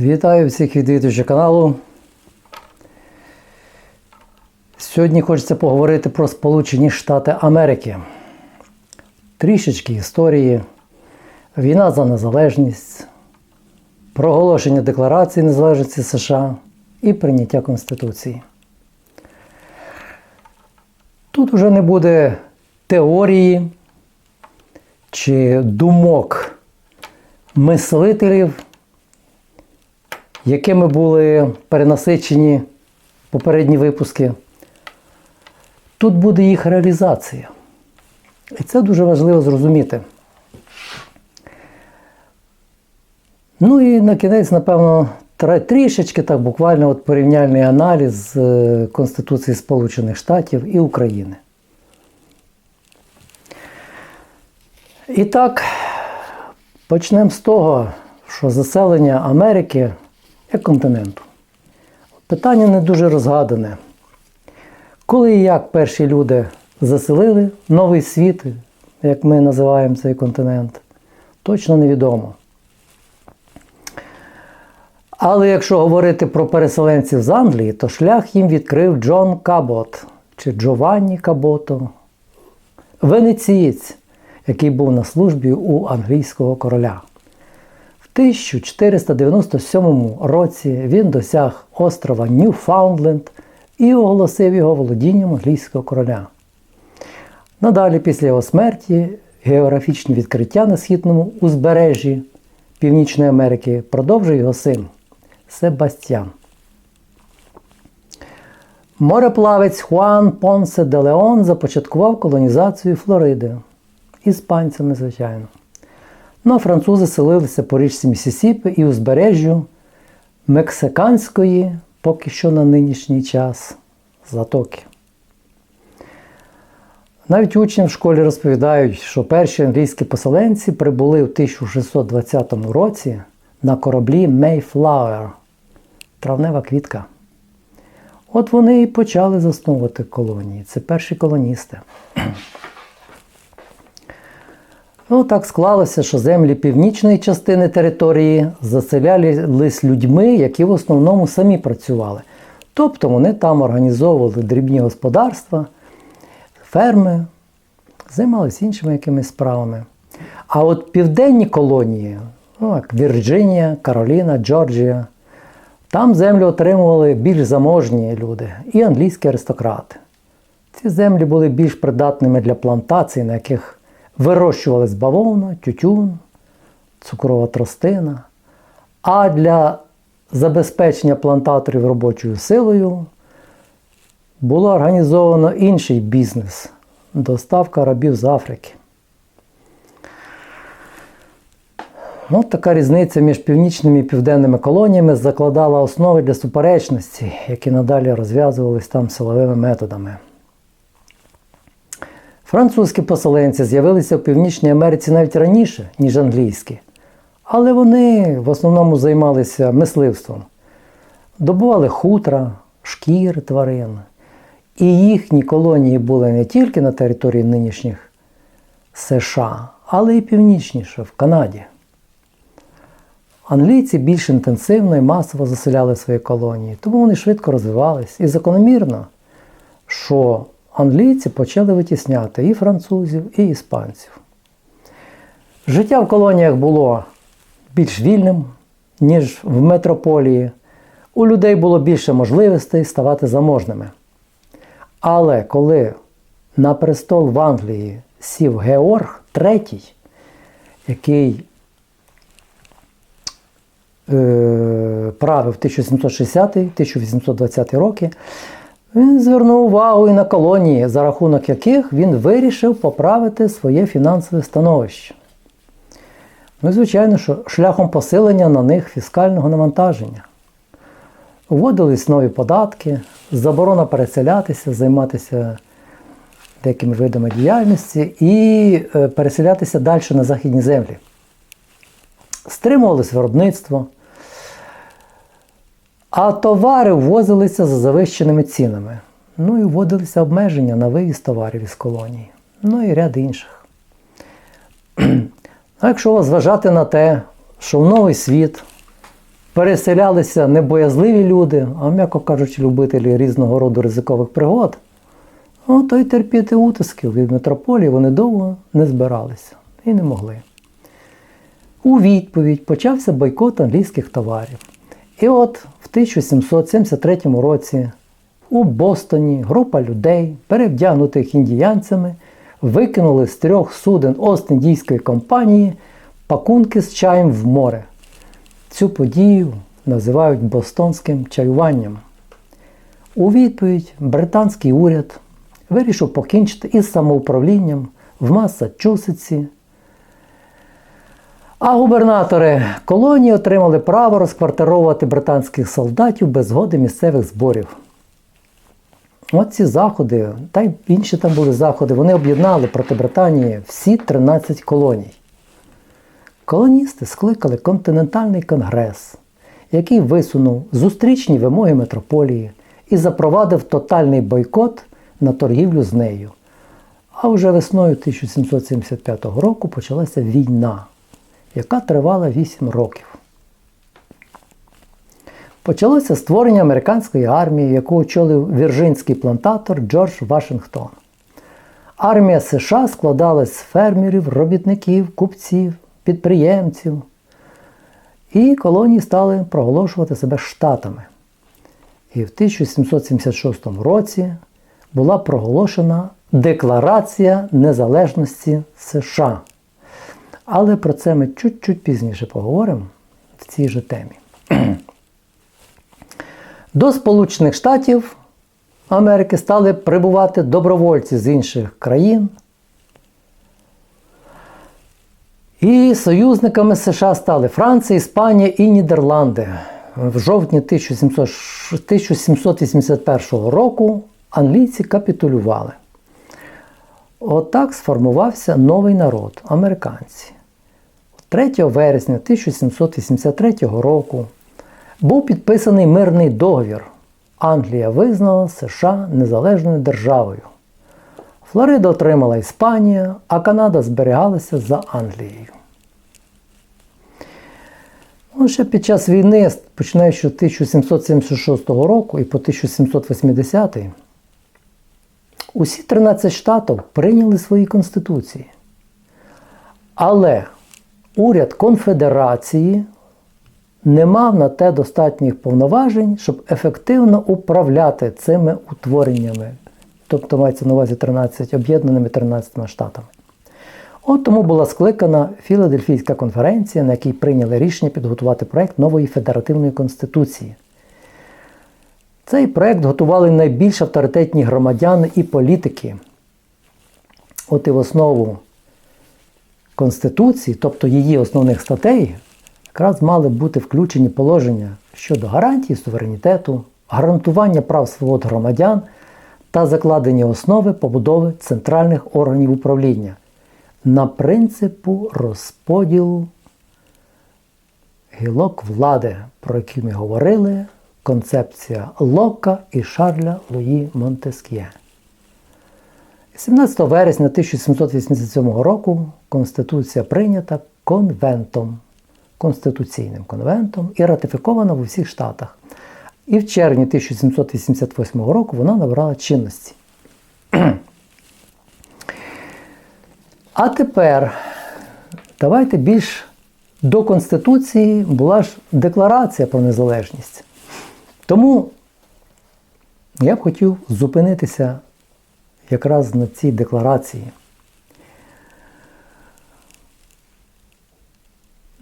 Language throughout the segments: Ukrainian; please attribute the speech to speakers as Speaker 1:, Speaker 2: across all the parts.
Speaker 1: Вітаю всіх відвідувачів каналу. Сьогодні хочеться поговорити про Сполучені Штати Америки. Трішечки історії, війна за незалежність, проголошення Декларації Незалежності США і прийняття Конституції. Тут вже не буде теорії чи думок мислителів, якими були перенасичені попередні випуски. Тут буде їх реалізація. І це дуже важливо зрозуміти. Ну і на кінець, напевно, трішечки так буквально от порівняльний аналіз е, Конституції Сполучених Штатів і України. І так, почнемо з того, що заселення Америки як континенту. Питання не дуже розгадане. Коли і як перші люди заселили новий світ, як ми називаємо цей континент, точно невідомо. Але якщо говорити про переселенців з Англії, то шлях їм відкрив Джон Кабот чи Джованні Кабото, венецієць, який був на службі у англійського короля. В 1497 році він досяг острова Ньюфаундленд і оголосив його володінням англійського короля. Надалі, після його смерті, географічні відкриття на східному узбережжі Північної Америки продовжив його син Себастьян. Мореплавець Хуан Понсе де Леон започаткував колонізацію Флориди. Іспанцями, звичайно. Ну а французи селилися по річці Місісіпи і узбережжю мексиканської, поки що на нинішній час, затоки. Навіть учні в школі розповідають, що перші англійські поселенці прибули в 1620 році на кораблі Mayflower травнева квітка. От вони і почали засновувати колонії. Це перші колоністи. Ну, так склалося, що землі північної частини території заселялись людьми, які в основному самі працювали. Тобто вони там організовували дрібні господарства, ферми, займалися іншими якимись справами. А от південні колонії, ну, як Вірджинія, Кароліна, Джорджія, там землю отримували більш заможні люди і англійські аристократи. Ці землі були більш придатними для плантацій, на яких вирощувались бавовна, тютюн, цукрова тростина. А для забезпечення плантаторів робочою силою було організовано інший бізнес доставка рабів з Африки. Ну, така різниця між північними і південними колоніями закладала основи для суперечності, які надалі розв'язувались там силовими методами. Французькі поселенці з'явилися в Північній Америці навіть раніше, ніж англійські, але вони в основному займалися мисливством, добували хутра, шкіри тварин. І їхні колонії були не тільки на території нинішніх США, але й північніше в Канаді. Англійці більш інтенсивно і масово заселяли свої колонії, тому вони швидко розвивались. І закономірно, що англійці почали витісняти і французів, і іспанців. Життя в колоніях було більш вільним, ніж в метрополії. У людей було більше можливостей ставати заможними. Але коли на престол в Англії сів Георг III, який е, правив 1760-1820 роки, він звернув увагу і на колонії, за рахунок яких він вирішив поправити своє фінансове становище. Ну і звичайно, що шляхом посилення на них фіскального навантаження. Вводились нові податки, заборона переселятися, займатися деякими видами діяльності і е, переселятися далі на західні землі. Стримувалось виробництво, а товари ввозилися за завищеними цінами. Ну і вводилися обмеження на вивіз товарів із колонії. Ну і ряд інших. А якщо зважати на те, що в новий світ переселялися не боязливі люди, а, м'яко кажучи, любителі різного роду ризикових пригод, ну, то й терпіти утисків від метрополії вони довго не збиралися і не могли. У відповідь почався бойкот англійських товарів. І от в 1773 році у Бостоні група людей, перевдягнутих індіянцями, викинули з трьох суден Ост-Індійської компанії пакунки з чаєм в море. Цю подію називають бостонським чаюванням. У відповідь британський уряд вирішив покінчити із самоуправлінням в Массачусетсі. А губернатори колонії отримали право розквартировувати британських солдатів без згоди місцевих зборів. От ці заходи, та й інші там були заходи, вони об'єднали проти Британії всі 13 колоній. Колоністи скликали континентальний конгрес, який висунув зустрічні вимоги метрополії і запровадив тотальний бойкот на торгівлю з нею. А вже весною 1775 року почалася війна, яка тривала 8 років. Почалося створення американської армії, яку очолив вірджинський плантатор Джордж Вашингтон. Армія США складалась з фермерів, робітників, купців, підприємців. І колонії стали проголошувати себе штатами. І в 1776 році була проголошена Декларація Незалежності США. Але про це ми чуть-чуть пізніше поговоримо в цій же темі. До Сполучених Штатів Америки стали прибувати добровольці з інших країн. І союзниками США стали Франція, Іспанія і Нідерланди. В жовтні 1781 року англійці капітулювали. Отак сформувався новий народ американці. 3 вересня 1783 року був підписаний мирний договір. Англія визнала США незалежною державою. Флорида отримала Іспанія, а Канада зберігалася за Англією. Ну, ще під час війни, починаючи з 1776 року і по 1780, усі 13 штатів прийняли свої конституції. Але уряд конфедерації не мав на те достатніх повноважень, щоб ефективно управляти цими утвореннями, тобто мається на увазі 13 об'єднаними 13 штатами. От тому була скликана Філадельфійська конференція, на якій прийняли рішення підготувати проект нової федеративної конституції. Цей проект готували найбільш авторитетні громадяни і політики. От і в основу Конституції, тобто її основних статей, якраз мали бути включені положення щодо гарантії суверенітету, гарантування прав свобод громадян та закладення основи побудови центральних органів управління на принципу розподілу гілок влади, про які ми говорили, концепція Лока і Шарля Луї Монтеск'є. 17 вересня 1787 року Конституція прийнята конвентом, Конституційним конвентом і ратифікована в усіх штатах. І в червні 1788 року вона набрала чинності. А тепер давайте більш до Конституції була ж декларація про незалежність. Тому я б хотів зупинитися якраз на цій декларації.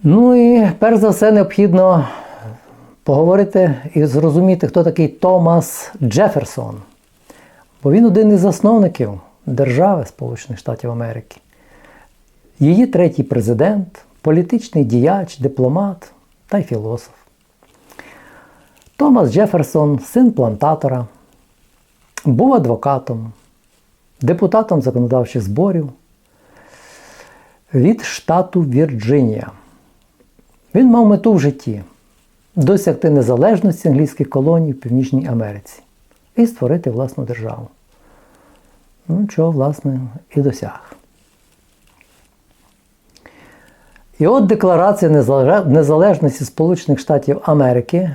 Speaker 1: Ну і перш за все необхідно поговорити і зрозуміти, хто такий Томас Джеферсон. Бо він один із засновників держави Сполучених Штатів Америки. Її третій президент, політичний діяч, дипломат та й філософ. Томас Джеферсон, син плантатора, був адвокатом, депутатом законодавчих зборів від штату Вірджинія. Він мав мету в житті досягти незалежності англійських колоній в Північній Америці і створити власну державу. Ну, чого, власне, і досяг. І от Декларація Незалежності Сполучених Штатів Америки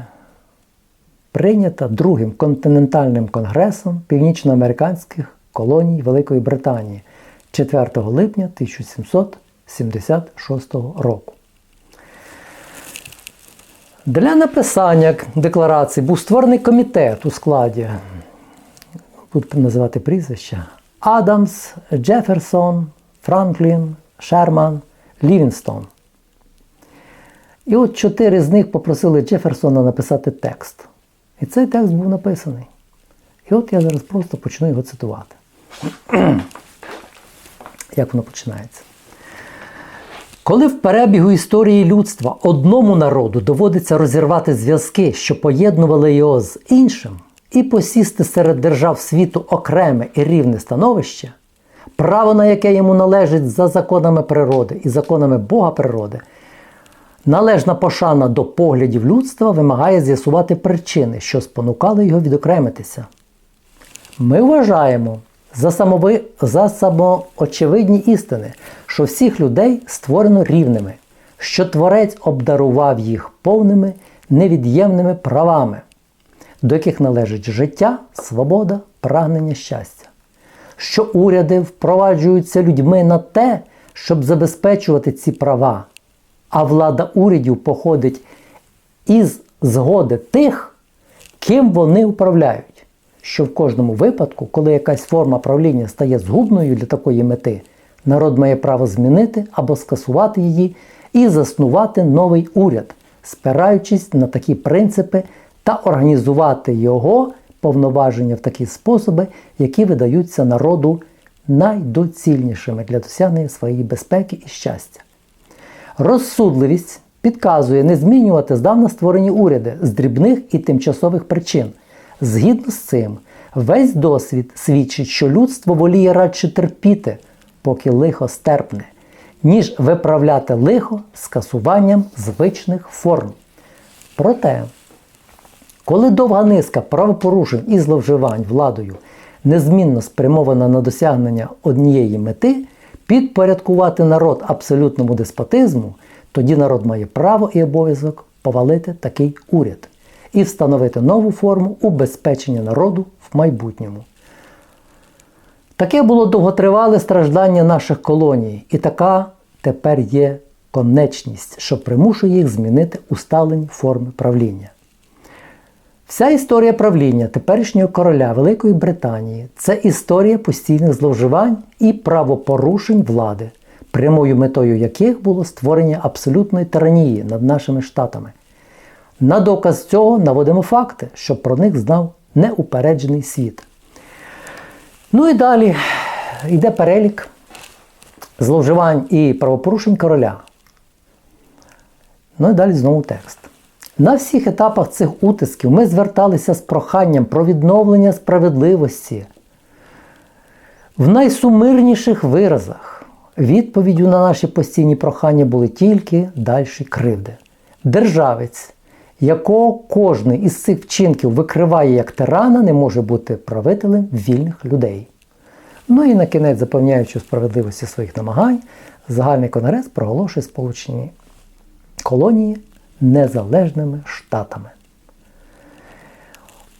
Speaker 1: прийнята Другим континентальним конгресом північноамериканських колоній Великої Британії 4 липня 1776 року. Для написання декларації був створений комітет у складі, буду називати прізвища, Адамс, Джеферсон, Франклін, Шерман, Лівінстон. І от чотири з них попросили Джеферсона написати текст. І цей текст був написаний. І от я зараз просто почну його цитувати. Як воно починається? Коли в перебігу історії людства одному народу доводиться розірвати зв'язки, що поєднували його з іншим, і посісти серед держав світу окреме і рівне становище, право на яке йому належить за законами природи і законами Бога природи, належна пошана до поглядів людства вимагає з'ясувати причини, що спонукали його відокремитися. Ми вважаємо за, самови... за самоочевидні істини, що всіх людей створено рівними, що Творець обдарував їх повними невід'ємними правами, до яких належить життя, свобода, прагнення щастя, що уряди впроваджуються людьми на те, щоб забезпечувати ці права, а влада урядів походить із згоди тих, ким вони управляють що в кожному випадку, коли якась форма правління стає згубною для такої мети, народ має право змінити або скасувати її і заснувати новий уряд, спираючись на такі принципи та організувати його повноваження в такі способи, які видаються народу найдоцільнішими для досягнення своєї безпеки і щастя. Розсудливість підказує не змінювати здавна створені уряди з дрібних і тимчасових причин. Згідно з цим, весь досвід свідчить, що людство воліє радше терпіти, поки лихо стерпне, ніж виправляти лихо скасуванням звичних форм. Проте, коли довга низка правопорушень і зловживань владою незмінно спрямована на досягнення однієї мети, підпорядкувати народ абсолютному деспотизму, тоді народ має право і обов'язок повалити такий уряд і встановити нову форму убезпечення народу в майбутньому. Таке було довготривале страждання наших колоній, і така тепер є конечність, що примушує їх змінити усталені форми правління. Вся історія правління теперішнього короля Великої Британії це історія постійних зловживань і правопорушень влади, прямою метою яких було створення абсолютної тиранії над нашими штатами. На доказ цього наводимо факти, щоб про них знав неупереджений світ. Ну і далі йде перелік зловживань і правопорушень короля. Ну і далі знову текст. На всіх етапах цих утисків ми зверталися з проханням про відновлення справедливості. В найсумирніших виразах відповіддю на наші постійні прохання були тільки дальші кривди. Державець, якого кожний із цих вчинків викриває як тирана, не може бути правителем вільних людей. Ну і на кінець, запевняючи справедливості своїх намагань, загальний конгрес проголошує Сполучені колонії незалежними штатами.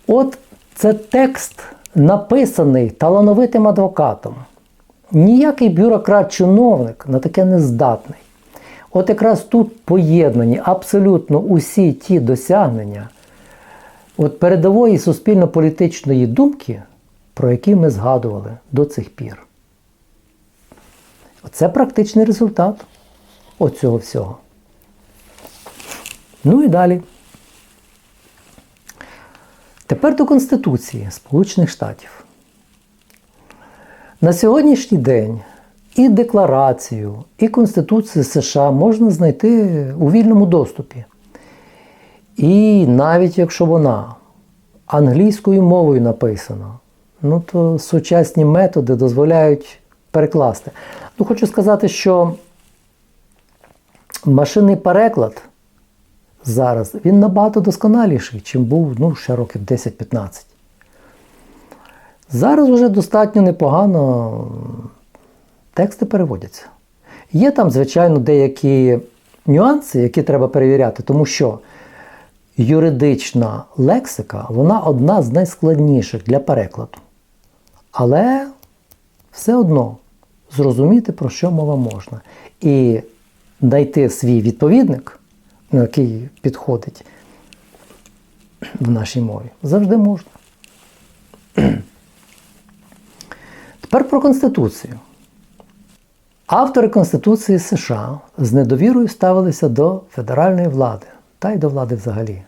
Speaker 1: От це текст, написаний талановитим адвокатом. Ніякий бюрократ-чиновник на таке не здатний. От якраз тут поєднані абсолютно усі ті досягнення от передової суспільно-політичної думки, про які ми згадували до цих пір. Це практичний результат оцього всього. Ну і далі. Тепер до Конституції Сполучених Штатів. На сьогоднішній день і декларацію, і Конституцію США можна знайти у вільному доступі. І навіть якщо вона англійською мовою написана, ну то сучасні методи дозволяють перекласти. Ну, хочу сказати, що машинний переклад зараз він набагато досконаліший, чим був ну, ще років 10-15. Зараз вже достатньо непогано тексти переводяться. Є там, звичайно, деякі нюанси, які треба перевіряти, тому що юридична лексика вона одна з найскладніших для перекладу. Але все одно зрозуміти, про що мова можна. І знайти свій відповідник, який підходить в нашій мові, завжди можна. Тепер про Конституцію. Автори Конституції США з недовірою ставилися до федеральної влади та й до влади взагалі.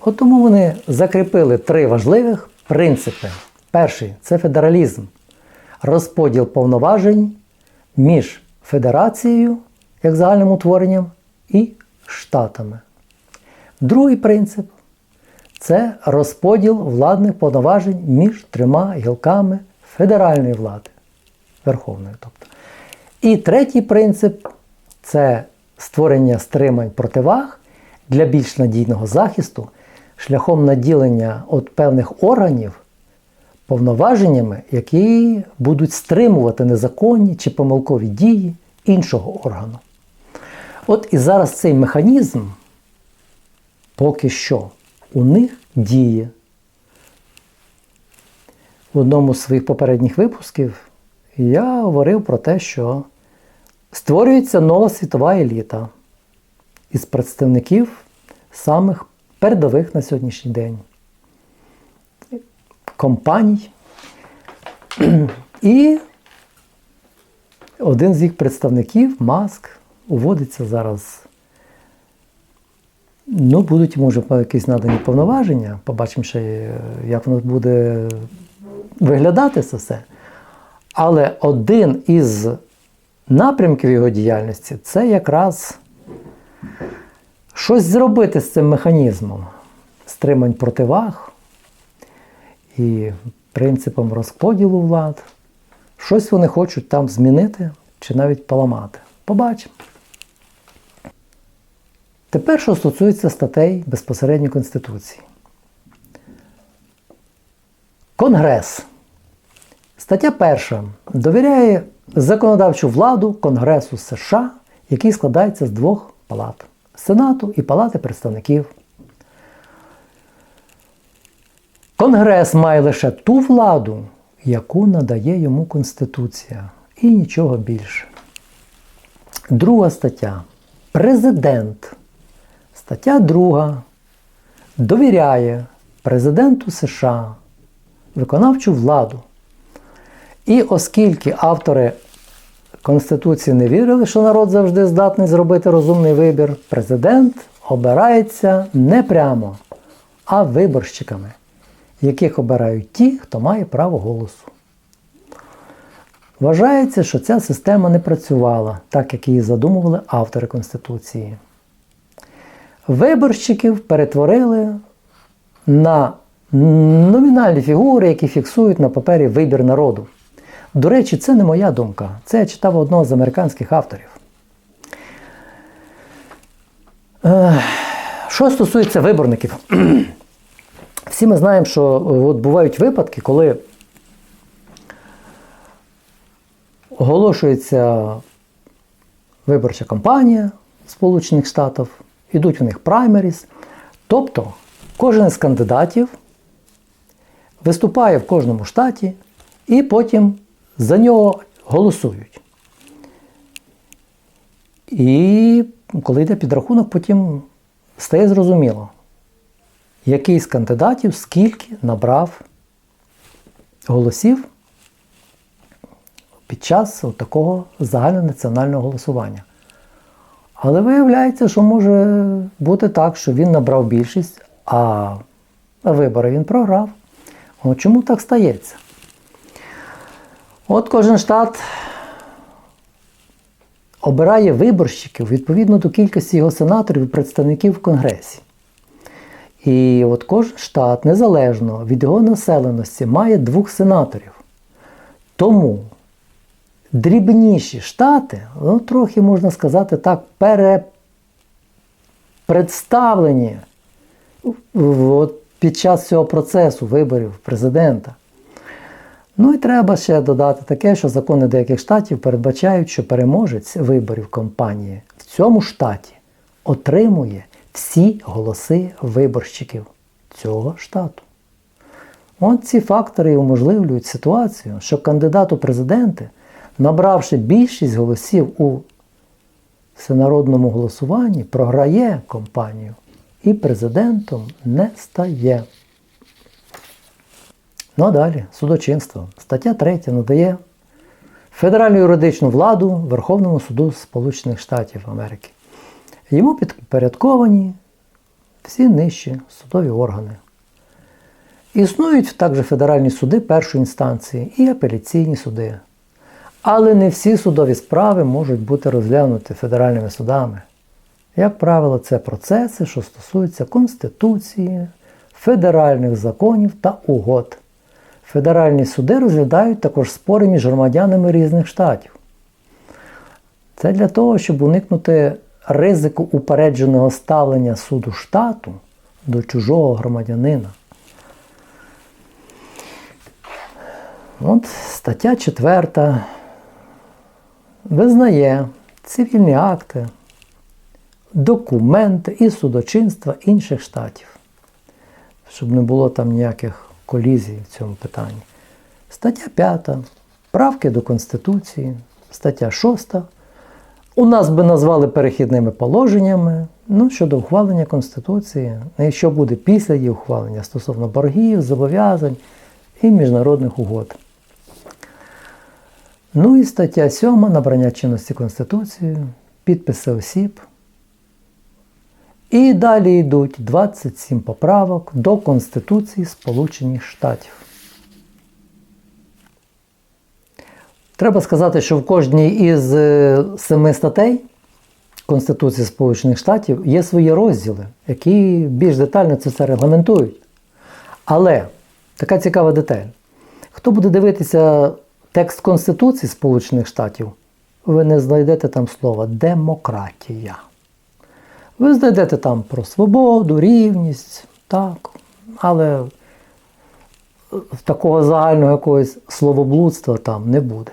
Speaker 1: От тому вони закріпили три важливих принципи. Перший це федералізм, розподіл повноважень між федерацією як загальним утворенням і штатами. Другий принцип це розподіл владних повноважень між трьома гілками федеральної влади, верховної. тобто. І третій принцип це створення стримань противаг для більш надійного захисту шляхом наділення от певних органів повноваженнями, які будуть стримувати незаконні чи помилкові дії іншого органу. От і зараз цей механізм поки що у них діє. В одному з своїх попередніх випусків я говорив про те, що створюється нова світова еліта із представників самих передових на сьогоднішній день компаній. І один з їх представників, Маск, уводиться зараз. Ну, будуть вже якісь надані повноваження. Побачимо ще, як воно буде виглядати це все. Але один із напрямків його діяльності це якраз щось зробити з цим механізмом стримань противаг і принципом розподілу влад. Щось вони хочуть там змінити чи навіть поламати. Побачимо. Тепер, що стосується статей безпосередньо Конституції. Конгрес. Стаття перша довіряє законодавчу владу Конгресу США, який складається з двох палат Сенату і Палати представників. Конгрес має лише ту владу, яку надає йому Конституція, і нічого більше. Друга стаття. Президент. Стаття 2 довіряє президенту США виконавчу владу. І оскільки автори Конституції не вірили, що народ завжди здатний зробити розумний вибір, президент обирається не прямо, а виборщиками, яких обирають ті, хто має право голосу. Вважається, що ця система не працювала, так як її задумували автори Конституції. Виборщиків перетворили на номінальні фігури, які фіксують на папері вибір народу. До речі, це не моя думка. Це я читав одного з американських авторів. Що стосується виборників, всі ми знаємо, що от бувають випадки, коли оголошується виборча кампанія Сполучених Штатів, ідуть у них праймеріс. Тобто кожен з кандидатів виступає в кожному штаті і потім за нього голосують. І коли йде підрахунок, потім стає зрозуміло, який з кандидатів скільки набрав голосів під час такого загальнонаціонального голосування. Але виявляється, що може бути так, що він набрав більшість, а вибори він програв. Чому так стається? От кожен штат обирає виборщиків відповідно до кількості його сенаторів і представників в Конгресі. І от кожен штат, незалежно від його населеності, має двох сенаторів. Тому дрібніші штати, ну, трохи можна сказати так, перепредставлені от, під час цього процесу виборів президента. Ну і треба ще додати таке, що закони деяких штатів передбачають, що переможець виборів компанії в цьому штаті отримує всі голоси виборщиків цього штату. От ці фактори уможливлюють ситуацію, що кандидат у президенти, набравши більшість голосів у всенародному голосуванні, програє компанію і президентом не стає. Ну а далі судочинство. Стаття 3 надає федеральну юридичну владу Верховному суду Сполучених Штатів Америки. Йому підпорядковані всі нижчі судові органи. Існують також федеральні суди першої інстанції і апеляційні суди. Але не всі судові справи можуть бути розглянуті федеральними судами. Як правило, це процеси, що стосуються Конституції, федеральних законів та угод. Федеральні суди розглядають також спори між громадянами різних штатів. Це для того, щоб уникнути ризику упередженого ставлення суду штату до чужого громадянина. От стаття 4 визнає цивільні акти, документи і судочинства інших штатів, щоб не було там ніяких колізій в цьому питанні. Стаття 5. Правки до Конституції, стаття 6. У нас би назвали перехідними положеннями ну, щодо ухвалення Конституції, і що буде після її ухвалення стосовно боргів, зобов'язань і міжнародних угод. Ну і стаття 7 набрання чинності Конституції, підписи осіб. І далі йдуть 27 поправок до Конституції Сполучених Штатів. Треба сказати, що в кожній із е, семи статей Конституції Сполучених Штатів є свої розділи, які більш детально це все регламентують. Але така цікава деталь. Хто буде дивитися текст Конституції Сполучених Штатів, ви не знайдете там слова демократія. Ви знайдете там про свободу, рівність, так, але такого загального якогось словоблудства там не буде.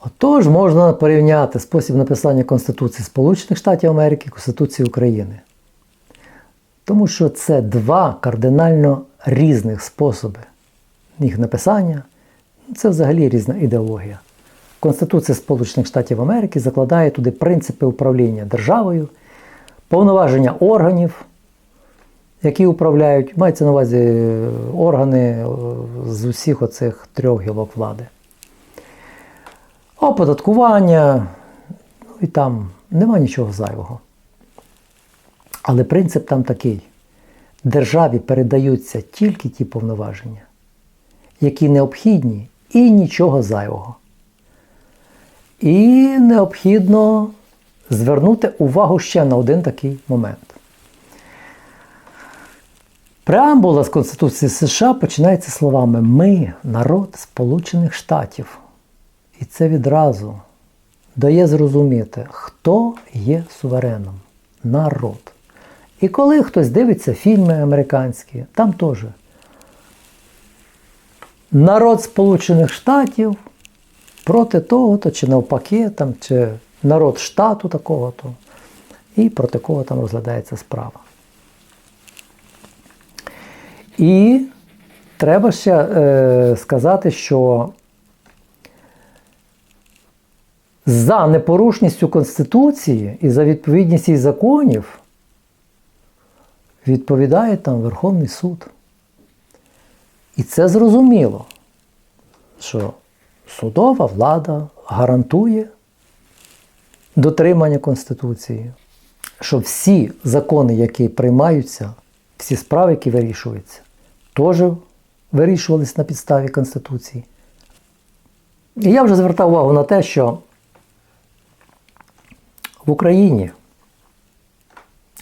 Speaker 1: Отож, можна порівняти спосіб написання Конституції Сполучених Штатів Америки і Конституції України. Тому що це два кардинально різних способи їх написання. Це взагалі різна ідеологія. Конституція Сполучених Штатів Америки закладає туди принципи управління державою, повноваження органів, які управляють, мається на увазі органи з усіх оцих трьох гілок влади. Оподаткування, ну і там нема нічого зайвого. Але принцип там такий: державі передаються тільки ті повноваження, які необхідні і нічого зайвого. І необхідно звернути увагу ще на один такий момент. Преамбула з Конституції США починається словами Ми народ Сполучених Штатів. І це відразу дає зрозуміти, хто є сувереном народ. І коли хтось дивиться фільми американські, там теж народ Сполучених Штатів проти того-то, чи навпаки, там, чи народ штату такого-то, і проти кого там розглядається справа. І треба ще е, сказати, що за непорушністю Конституції і за відповідність її законів відповідає там Верховний суд. І це зрозуміло, що судова влада гарантує дотримання Конституції, що всі закони, які приймаються, всі справи, які вирішуються, теж вирішувалися на підставі Конституції. І я вже звертав увагу на те, що в Україні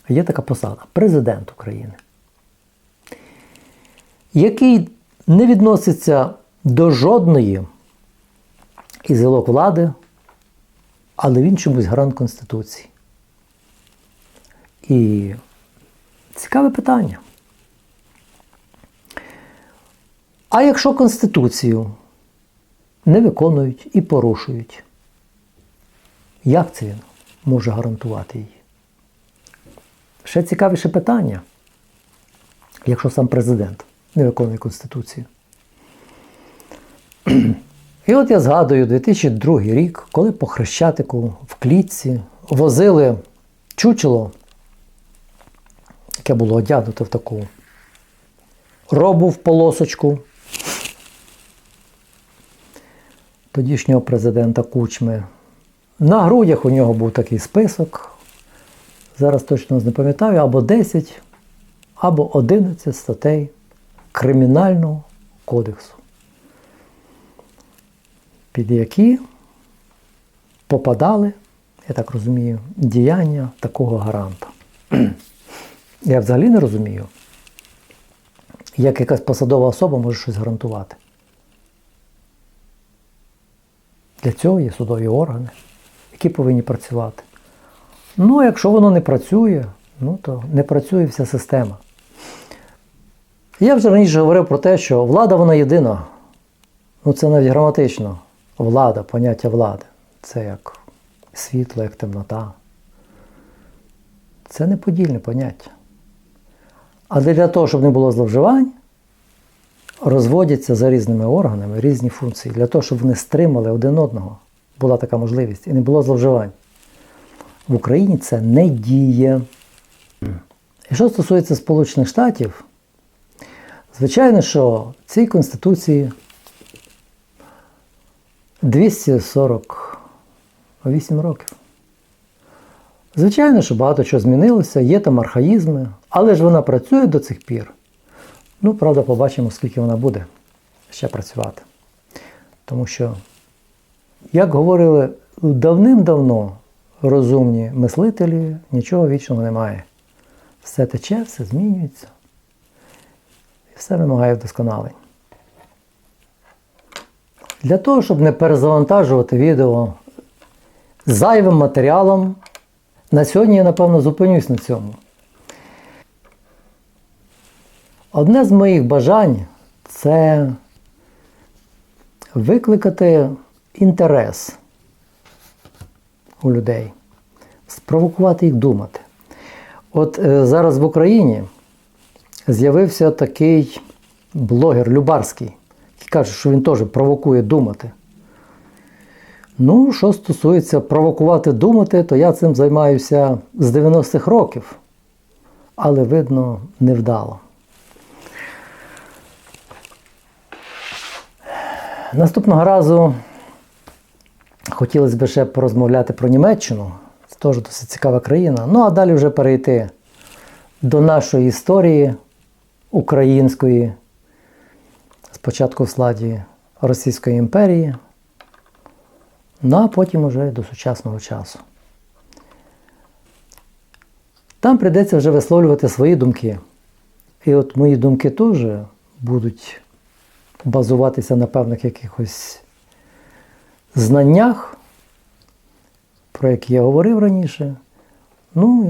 Speaker 1: є така посада президент України, який не відноситься до жодної із влади, але він чомусь гарант Конституції. І цікаве питання. А якщо Конституцію не виконують і порушують, як це він може гарантувати її? ще цікавіше питання, якщо сам президент не виконує Конституцію. І от я згадую 2002 рік, коли по Хрещатику в клітці возили чучело, яке було одягнуте в таку робу в полосочку тодішнього президента Кучми. На грудях у нього був такий список. Зараз точно не пам'ятаю, або 10, або 11 статей Кримінального кодексу, під які попадали, я так розумію, діяння такого гаранта. Я взагалі не розумію, як якась посадова особа може щось гарантувати. Для цього є судові органи, які повинні працювати. Ну, а якщо воно не працює, ну то не працює вся система. Я вже раніше говорив про те, що влада вона єдина. Ну це навіть граматично. Влада, поняття влади. Це як світло, як темнота. Це неподільне поняття. Але для того, щоб не було зловживань, розводяться за різними органами різні функції, для того, щоб вони стримали один одного. Була така можливість і не було зловживань. В Україні це не діє. І що стосується Сполучених Штатів, звичайно, що цій Конституції 248 років. Звичайно, що багато чого змінилося, є там архаїзми, але ж вона працює до цих пір. Ну, правда, побачимо, скільки вона буде ще працювати. Тому що, як говорили давним-давно розумні мислителі, нічого вічного немає. Все тече, все змінюється. І все вимагає вдосконалень. Для того, щоб не перезавантажувати відео зайвим матеріалом, на сьогодні я, напевно, зупинюсь на цьому. Одне з моїх бажань це викликати інтерес у людей, спровокувати їх думати. От е, зараз в Україні з'явився такий блогер Любарський, каже, що він теж провокує думати. Ну, що стосується провокувати думати, то я цим займаюся з 90-х років, але видно невдало. Наступного разу хотілося б ще порозмовляти про Німеччину. Це теж досить цікава країна. Ну а далі вже перейти до нашої історії української, спочатку в складі Російської імперії, ну а потім вже до сучасного часу. Там прийдеться вже висловлювати свої думки. І от мої думки теж будуть базуватися на певних якихось знаннях, про які я говорив раніше. Ну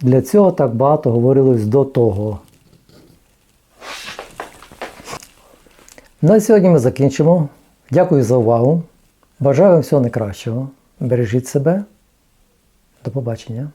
Speaker 1: і для цього так багато говорилось до того. На сьогодні ми закінчимо. Дякую за увагу. Бажаю вам всього найкращого. Бережіть себе. До побачення.